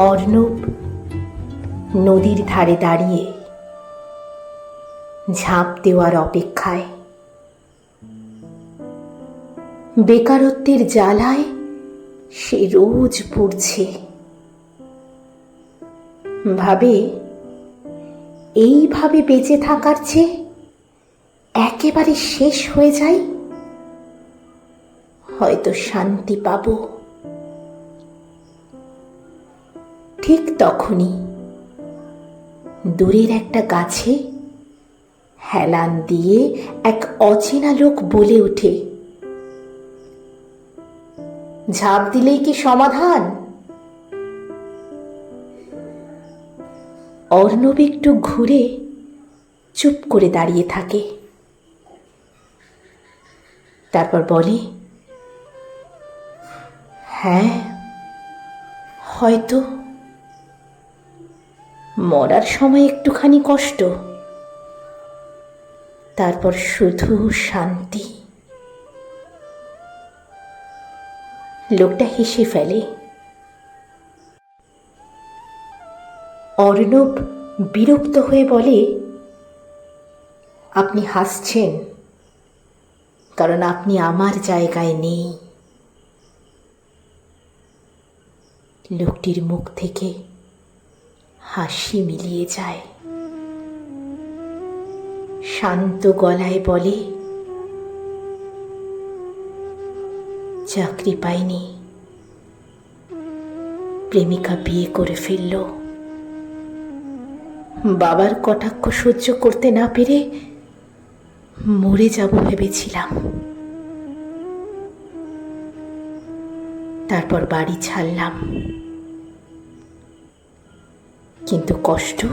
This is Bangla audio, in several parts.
অর্ণব নদীর ধারে দাঁড়িয়ে ঝাঁপ দেওয়ার অপেক্ষায়। বেকারত্বের জ্বালায় সে রোজ পড়ছে। ভাবে এইভাবে বেঁচে থাকার চেয়ে একেবারে শেষ হয়ে যায়। হয়তো শান্তি পাব। ঠিক তখনই দূরের একটা গাছে হেলান দিয়ে এক অচেনা লোক বলে ওঠে, ঝাঁপ দিলেই কি সমাধান? অর্ণব একটু ঘুরে চুপ করে দাঁড়িয়ে থাকে। তারপর বলে হ্যাঁ হয়তো। মরার সময় একটুখানি কষ্ট। তারপর শুধু শান্তি। লোকটা হেসে ফেলে। অর্ণব বিরক্ত হয়ে বলে, আপনি হাসছেন, কারণ আপনি আমার জায়গায় নেই। লোকটির মুখ থেকে হাসি মিলিয়ে যায়। শান্ত গলায় বলে, চাকরি পাইনি। প্রেমিকা বিয়ে করে ফেলল। বাবার কটাক্ষ সহ্য করতে না পেরে মরে যাব ভেবেছিলাম। তারপর বাড়ি ছাড়লাম। কিন্তু কষ্ট।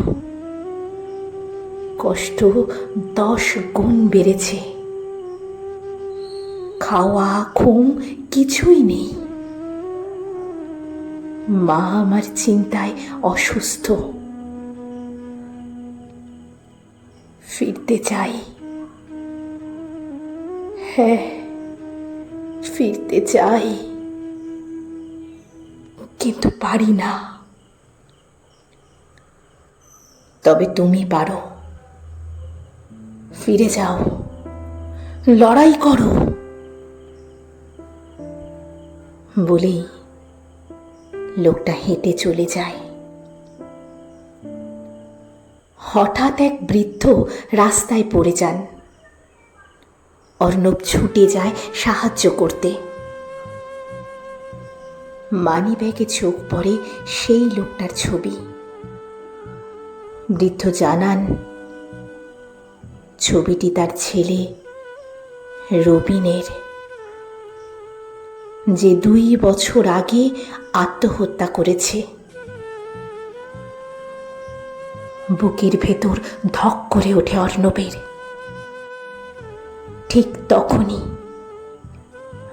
কষ্ট দশ গুণ বেড়েছে। খাওয়া, ঘুম কিছুই নেই। মা আমার চিন্তায় অসুস্থ। ফিরতে চাই। হ্যাঁ ফিরতে চাই। কিন্তু পারি না। তবে তুমি পারো। ফিরে যাও। লড়াই করো। বলেই লোকটা হেঁটে চলে যায়। হঠাৎ এক বৃদ্ধ রাস্তায় পড়ে যান। অর্ণব ছুটে যায় সাহায্য করতে। মানি ব্যাগে চোখ পড়ে সেই লোকটার ছবি। বৃদ্ধ জানান, ছবিটি তার ছেলে, রবিনের। যে দুই বছর আগে আত্মহত্যা করেছে। বুকের ভেতর ধক করে ওঠে অর্ণবের। ঠিক তখনই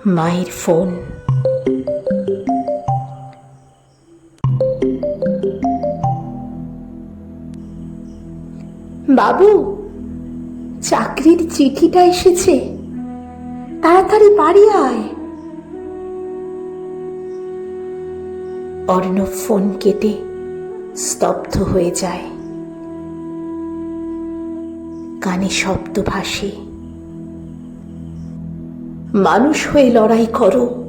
মায়ের ফোন বাবু, চাকরির চিঠিটা এসেছে। তাড়াতাড়ি বাড়ি আয়। অর্ণব ফোন কেটে স্তব্ধ হয়ে যায়। কানে শব্দ ভাসে। মানুষ হয়ে লড়াই করো।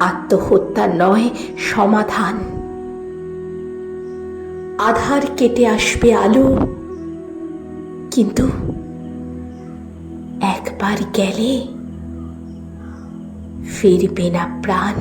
আত্মহত্যা নয়, সমাধান। আধার কেটে আসবে আলো। কিন্তু একবার গেলে ফিরবে না প্রাণ।